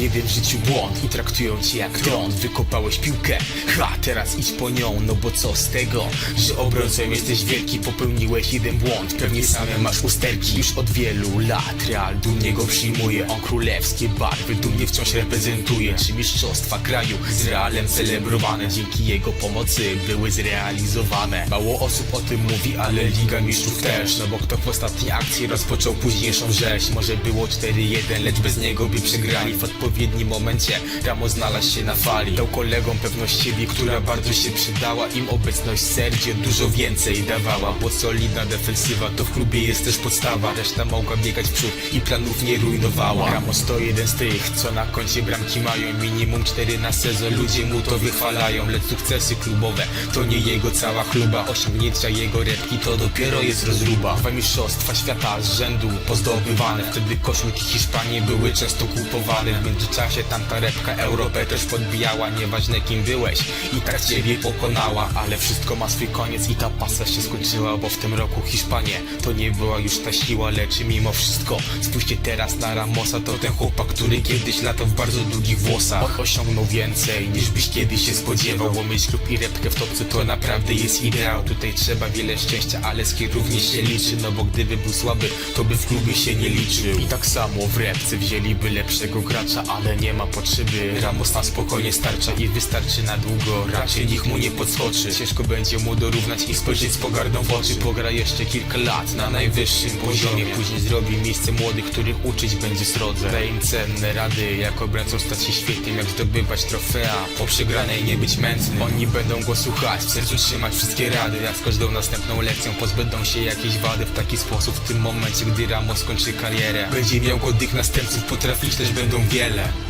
jeden w życiu błąd I traktują cię jak tron Wykopałeś piłkę, ha, teraz idź po nią. No bo co z tego, że obrońcą jesteś wielki? Popełniłeś jeden błąd, pewnie same masz usterki. Już od wielu lat Real dumnie go przyjmuje. On królewskie barwy dumnie wciąż reprezentuje. Czy mistrzostwa kraju z Realem celebrowane. Dzięki jego pomocy były zrealizowane. Mało osób o tym mówi, ale Liga Mistrzów też. No bo kto w ostatniej akcji rozpoczął późniejszą rzeź? Może było 4-1, lecz bez niego by przegrali. W odpowiednim momencie Ramos znalazł się na fali. Dał kolegom pewność siebie, która bardzo się przydała. Im obecność Sergio dużo więcej dawała. Bo solidna defensywa to w klubie jest też podstawa. Reszta mogła biegać w przód i planów nie rujnowała. Ramos to jeden z tych, co na koncie bramki mają. Minimum 4 na sezon, ludzie mu to wychwalają. Lecz sukcesy klubowe to nie jego cała chluba. Osiągnięcia jego repki to dopiero jest rozruba. Dwa mistrzostwa świata z rzędu pozdobywane. Wtedy koszulki Hiszpanii były często kupowane międzyczasie tamta repka Europę też podbijała Nieważne kim byłeś. I tak ciebie pokonała Ale wszystko ma swój koniec i ta pasa się skończyła Bo w tym roku Hiszpanie to nie była już ta siła Lecz mimo wszystko spójrzcie teraz na Ramosa To ten chłopak, który kiedyś latał w bardzo długich włosach osiągnął więcej niż byś kiedyś się spodziewał Bo mieć klub i repkę w topce to naprawdę jest ideał. Tutaj trzeba wiele szczęścia, ale skill również się liczy No bo gdyby był słaby, to by w klubie się nie liczył. I tak samo w repce wzięliby lepszego gracza Ale nie ma potrzeby, Ramos na spokojnie starcza I wystarczy na długo, raczej nikt mu nie podskoczy. Ciężko będzie mu dorównać i spojrzeć z pogardą w oczy. Pogra jeszcze kilka lat na najwyższym poziomie. Później zrobi miejsce młodych, których uczyć będzie srodze. Daje im cenne rady, jak obrońcą stać się świetnym Jak zdobywać trofea, po przegranej nie być mętnym Oni będą go słuchać, w sercu trzymać wszystkie rady. Jak z każdą następną lekcją pozbędą się jakiejś wady W taki sposób w tym momencie, gdy Ramos skończy karierę. Będzie miał godnych następców, potrafić też będą wiele Venezuela.